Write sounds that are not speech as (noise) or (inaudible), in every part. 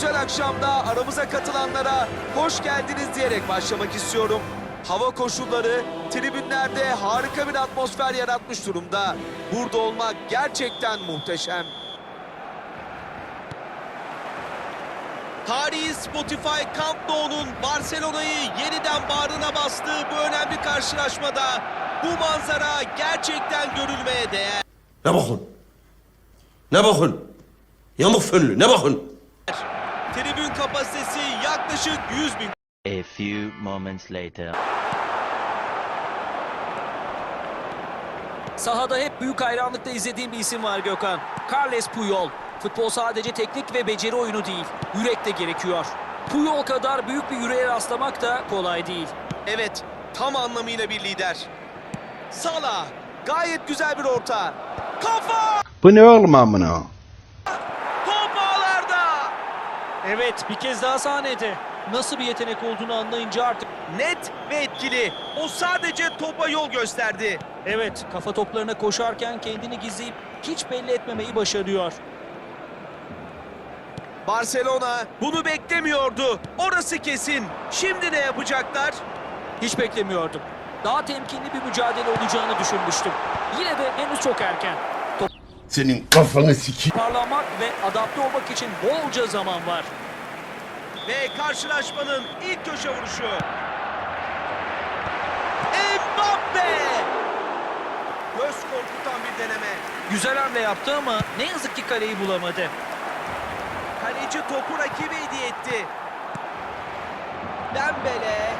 güzel akşamda aramıza katılanlara hoş geldiniz diyerek başlamak istiyorum. Hava koşulları tribünlerde harika bir atmosfer yaratmış durumda. Burada olmak gerçekten muhteşem. Tarihi Spotify Camp Nou'nun Barcelona'yı yeniden bağrına bastığı bu önemli karşılaşmada bu manzara gerçekten görülmeye değer. Ne bakın? Ne bakın? Yamuk fönlü ne bakın? Tribün kapasitesi yaklaşık 100 bin. A few moments later. Sahada hep büyük hayranlıkla izlediğim bir isim var Gökhan. Carles Puyol. Futbol sadece teknik ve beceri oyunu değil, yürek de gerekiyor. Puyol kadar büyük bir yüreğe rastlamak da kolay değil. Evet, tam anlamıyla bir lider. Salah, gayet güzel bir orta. Kafa! Bu ne oğlum amına? Top ağlarda! Evet, bir kez daha sahnede. Nasıl bir yetenek olduğunu anlayınca artık... Net ve etkili. O sadece topa yol gösterdi. Evet, kafa toplarına koşarken kendini gizleyip hiç belli etmemeyi başarıyor. Barcelona bunu beklemiyordu. Orası kesin. Şimdi ne yapacaklar? Hiç beklemiyordum. Daha temkinli bir mücadele olacağını düşünmüştüm. Yine de henüz çok erken. Senin kafanı siki. Toparlanmak ve adapte olmak için bolca zaman var. Ve karşılaşmanın ilk köşe vuruşu. Mbappe! Göz korkutan bir deneme. Güzel hamle yaptı ama ne yazık ki kaleyi bulamadı. Kaleci topu rakibe hediye etti. Dembele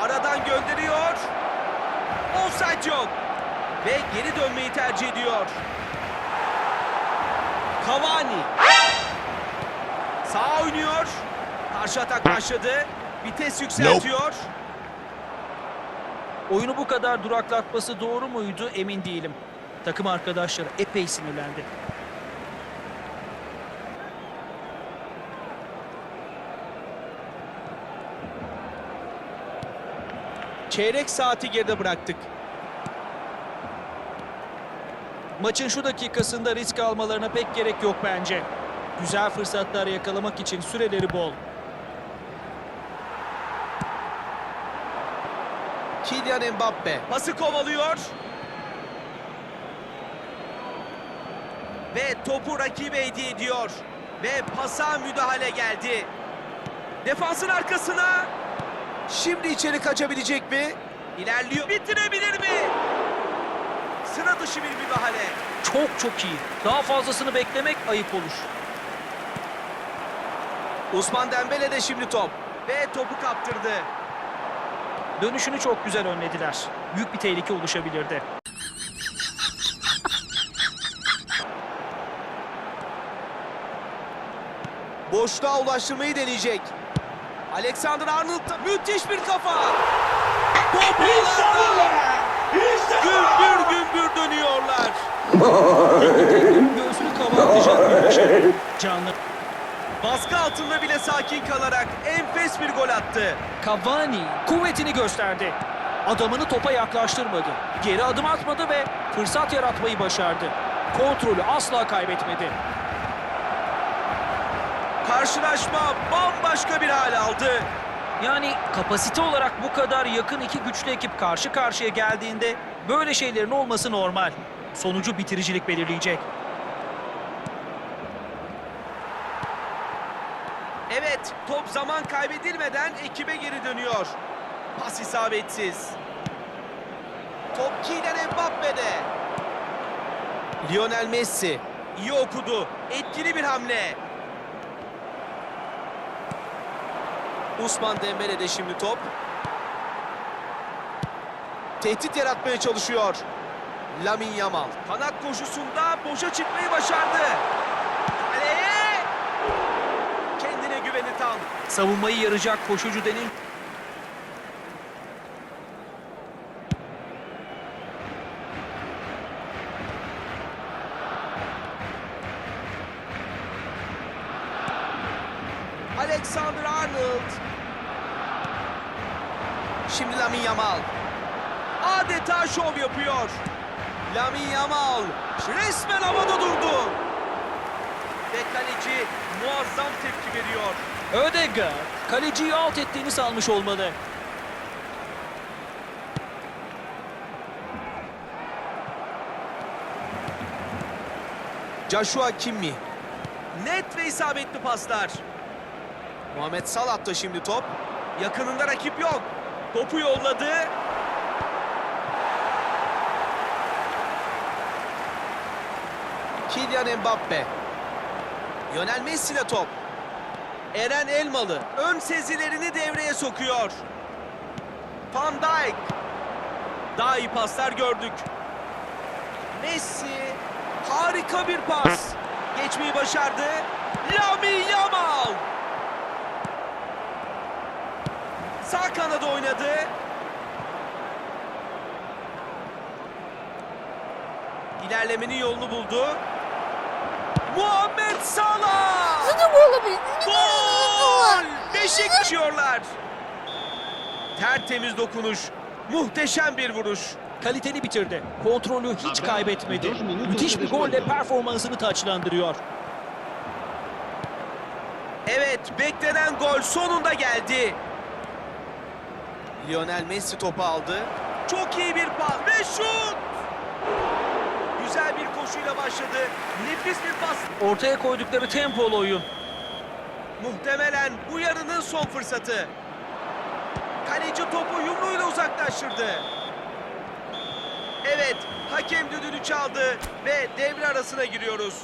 aradan gönderiyor. Offside yok. Ve geri dönmeyi tercih ediyor. Cavani. Sağ oynuyor. Karşı atak başladı. Vites yükseltiyor. Oyunu bu kadar duraklatması doğru muydu emin değilim. Takım arkadaşları epey sinirlendi. Çeyrek saati geride bıraktık. Maçın şu dakikasında risk almalarına pek gerek yok bence. Güzel fırsatlar yakalamak için süreleri bol. Kylian Mbappe pası kovalıyor. Ve topu rakibe hediye ediyor. Ve pasa müdahale geldi. Defansın arkasına. Şimdi içeri kaçabilecek mi? İlerliyor. Bitirebilir mi? Sıra dışı bir müdahale. Çok çok iyi. Daha fazlasını beklemek ayıp olur. Osman Dembele de şimdi top. Ve topu kaptırdı. Dönüşünü çok güzel önlediler. Büyük bir tehlike oluşabilirdi. Boşluğa ulaştırmayı deneyecek. Alexander Arnold da müthiş bir kafa. Top. Gümbür gümbür dönüyorlar. Göğsünü kabartacak bir başarı. Canlı. Baskı altında bile sakin kalarak enfes bir gol attı. Cavani kuvvetini gösterdi. Adamını topa yaklaştırmadı. Geri adım atmadı ve fırsat yaratmayı başardı. Kontrolü asla kaybetmedi. Karşılaşma bambaşka bir hal aldı. Yani kapasite olarak bu kadar yakın iki güçlü ekip karşı karşıya geldiğinde böyle şeylerin olması normal. Sonucu bitiricilik belirleyecek. Evet, top zaman kaybedilmeden ekibe geri dönüyor. Pas isabetsiz. Top Kylian Mbappe'de. Lionel Messi iyi okudu. Etkili bir hamle. Usman Dembele'de şimdi top. Tehdit yaratmaya çalışıyor. Lamin Yamal kanat koşusunda boşa çıkmayı başardı. Kaleye! Kendine güveni tam. Savunmayı yarayacak koşucu denin Alexander Arnold. Şimdi Lamin Yamal. Adeta şov yapıyor. Lamin Yamal resmen havada durdu. Ve kaleci muazzam tepki veriyor. Ödegaard kaleciyi alt ettiğini sanmış olmalı. Joshua Kimmi. Net ve isabetli paslar. Muhammed Salah da şimdi top. Yakınında rakip yok. Topu yolladı. Kylian Mbappe. Lionel Messi top. Eren Elmalı ön sezilerini devreye sokuyor. Van Dijk. Daha iyi paslar gördük. Messi harika bir pas. Geçmeyi başardı. Lami Yamal. Sağ kanada oynadı. İlerlemenin yolunu buldu. Muhammed Salah! Gol! Beşik düşüyorlar. Tertemiz dokunuş. Muhteşem bir vuruş. Kaliteli bitirdi. Kontrolü hiç kaybetmedi. Müthiş bir golle performansını taçlandırıyor. Evet, beklenen gol sonunda geldi. Lionel Messi topu aldı. Çok iyi bir pas ve şut! Güzel bir koşuyla başladı. Nefis bir pas. Ortaya koydukları tempolu oyun. Muhtemelen bu yarının son fırsatı. Kaleci topu yumruğuyla uzaklaştırdı. Evet, hakem düdüğünü çaldı ve devre arasına giriyoruz.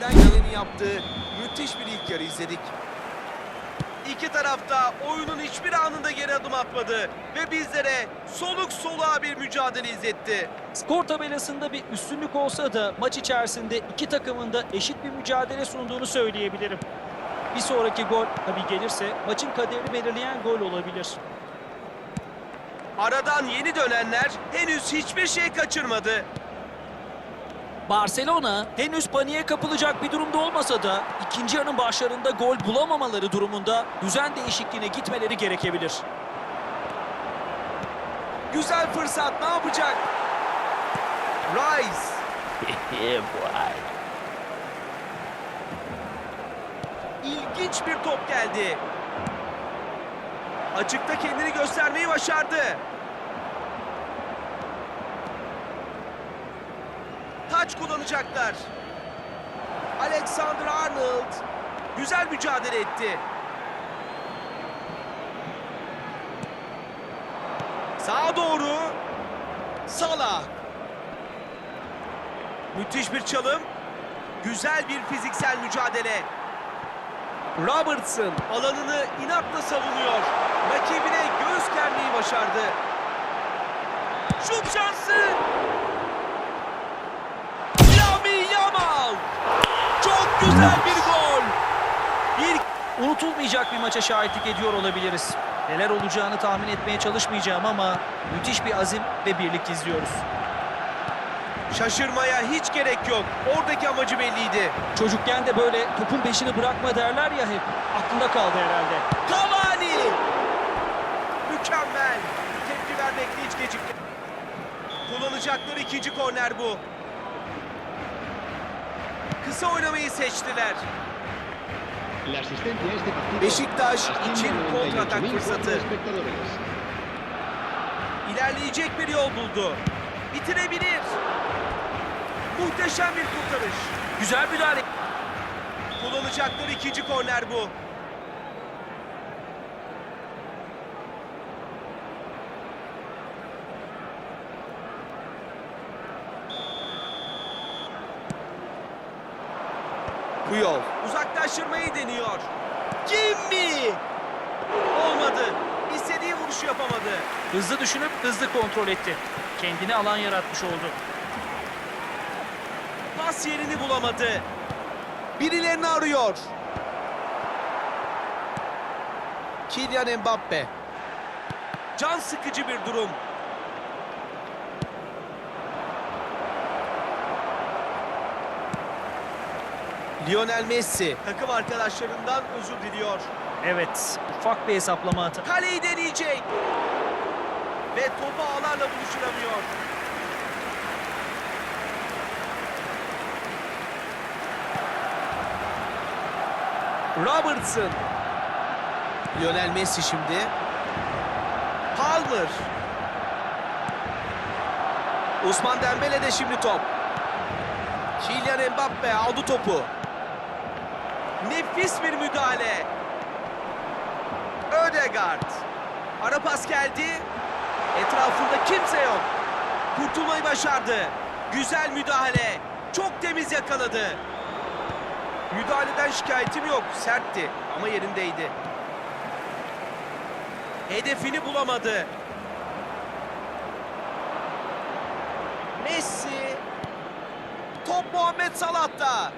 Den geleni yaptığı müthiş bir ilk yarı izledik. İki tarafta oyunun hiçbir anında geri adım atmadı ve bizlere soluk soluğa bir mücadele izletti. Skor tabelasında bir üstünlük olsa da maç içerisinde iki takımın da eşit bir mücadele sunduğunu söyleyebilirim. Bir sonraki gol tabii gelirse maçın kaderini belirleyen gol olabilir. Aradan yeni dönenler henüz hiçbir şey kaçırmadı. Barcelona henüz paniğe kapılacak bir durumda olmasa da ikinci yarının başlarında gol bulamamaları durumunda düzen değişikliğine gitmeleri gerekebilir. Güzel fırsat ne yapacak? Rice. (laughs) İlginç bir top geldi. Açıkta kendini göstermeyi başardı. Taç kullanacaklar. Alexander Arnold güzel mücadele etti. Sağa doğru. Salah. Müthiş bir çalım. Güzel bir fiziksel mücadele. Robertson alanını inatla savunuyor. Rakibine göğüs germeyi başardı. Şut şansı. Lami Yamal. Çok güzel bir gol. Bir Unutulmayacak bir maça şahitlik ediyor olabiliriz. Neler olacağını tahmin etmeye çalışmayacağım ama müthiş bir azim ve birlik izliyoruz. şaşırmaya hiç gerek yok. Oradaki amacı belliydi. Çocukken de böyle topun peşini bırakma derler ya hep. Aklında kaldı herhalde. Cavani. Mükemmel. Tepki vermekte hiç gecikti. Kullanacakları ikinci korner bu. Kısa oynamayı seçtiler. Beşiktaş için kontratak fırsatı. İlerleyecek bir yol buldu. Bitirebilir. Muhteşem bir kurtarış. Güzel müdahale. Kullanacakları ikinci korner bu. Puyol uzaklaştırmayı deniyor. Kimmi? Olmadı. İstediği vuruşu yapamadı. Hızlı düşünüp hızlı kontrol etti. Kendine alan yaratmış oldu. Pas yerini bulamadı. Birilerini arıyor. Kylian Mbappe. Can sıkıcı bir durum. Lionel Messi takım arkadaşlarından özür diliyor. Evet, ufak bir hesaplama hata. Kaleyi deneyecek. Ve topu ağlarla buluşturamıyor. Robertson. Lionel Messi şimdi. Palmer. Usman Dembele de şimdi top. Kylian Mbappe aldı topu. Nefis bir müdahale. Ödegaard. Ara pas geldi. Etrafında kimse yok. Kurtulmayı başardı. Güzel müdahale. Çok temiz yakaladı. Müdahaleden şikayetim yok. Sertti ama yerindeydi. Hedefini bulamadı. Messi. Top Muhammed Salah'ta.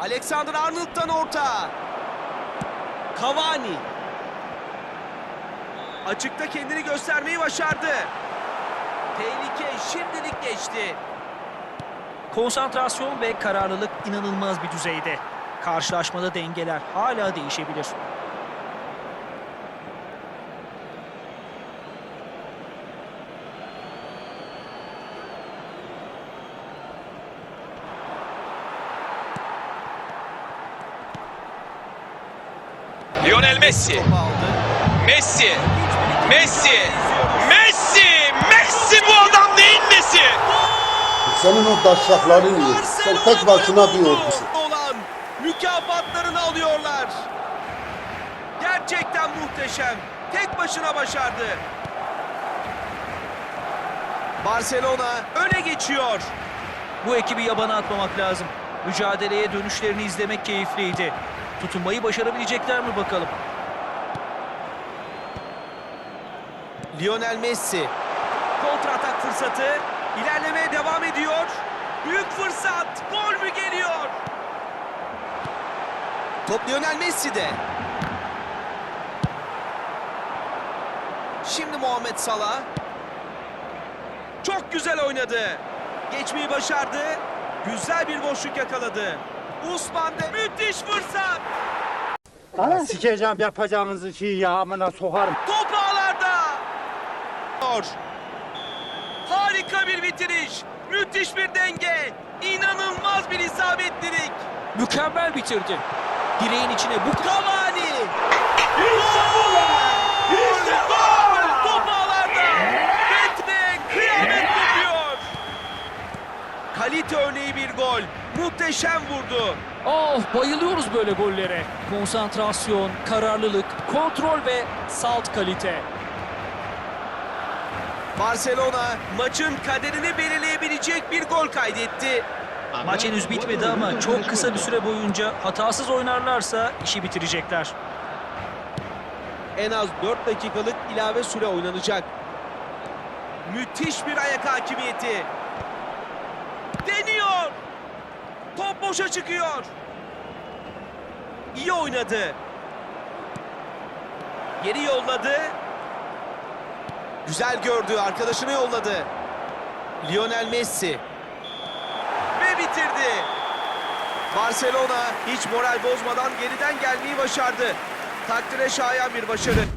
Alexander Arnold'dan orta. Cavani. Açıkta kendini göstermeyi başardı. Tehlike şimdilik geçti. Konsantrasyon ve kararlılık inanılmaz bir düzeyde. Karşılaşmada dengeler hala değişebilir. Lionel Messi. Messi. Messi. Messi. Messi bu adam neyin nesi? Senin o daşlakların iyi. Sen tek başına bir ordusun. olan mükafatlarını alıyorlar. Gerçekten muhteşem. Tek başına başardı. Barcelona öne geçiyor. Bu ekibi yabana atmamak lazım. Mücadeleye dönüşlerini izlemek keyifliydi. Tutunmayı başarabilecekler mi bakalım. Lionel Messi. Kontratak fırsatı. İlerlemeye devam ediyor. Büyük fırsat. Gol mü geliyor? Top Lionel Messi'de. Şimdi Muhammed Salah. Çok güzel oynadı. Geçmeyi başardı. Güzel bir boşluk yakaladı. Usman de müthiş fırsat. Sikeceğim yapacağınızı şeyi ya amına sokarım. Top ağlarda. Harika bir bitiriş. Müthiş bir denge. İnanılmaz bir isabetlilik. Mükemmel bitirdi. Direğin içine bu Cavani. Gol! Top ağlarda. Bekle. Kıyamet kopuyor. Kalite örneği bir gol. Muhteşem vurdu. Oh bayılıyoruz böyle gollere. Konsantrasyon, kararlılık, kontrol ve salt kalite. Barcelona maçın kaderini belirleyebilecek bir gol kaydetti. Maç henüz bitmedi ama çok kısa bir süre boyunca hatasız oynarlarsa işi bitirecekler. En az 4 dakikalık ilave süre oynanacak. Müthiş bir ayak hakimiyeti. Deniyor. Top boşa çıkıyor. İyi oynadı. Geri yolladı. Güzel gördü. Arkadaşını yolladı. Lionel Messi. Ve bitirdi. Barcelona hiç moral bozmadan geriden gelmeyi başardı. Takdire şayan bir başarı.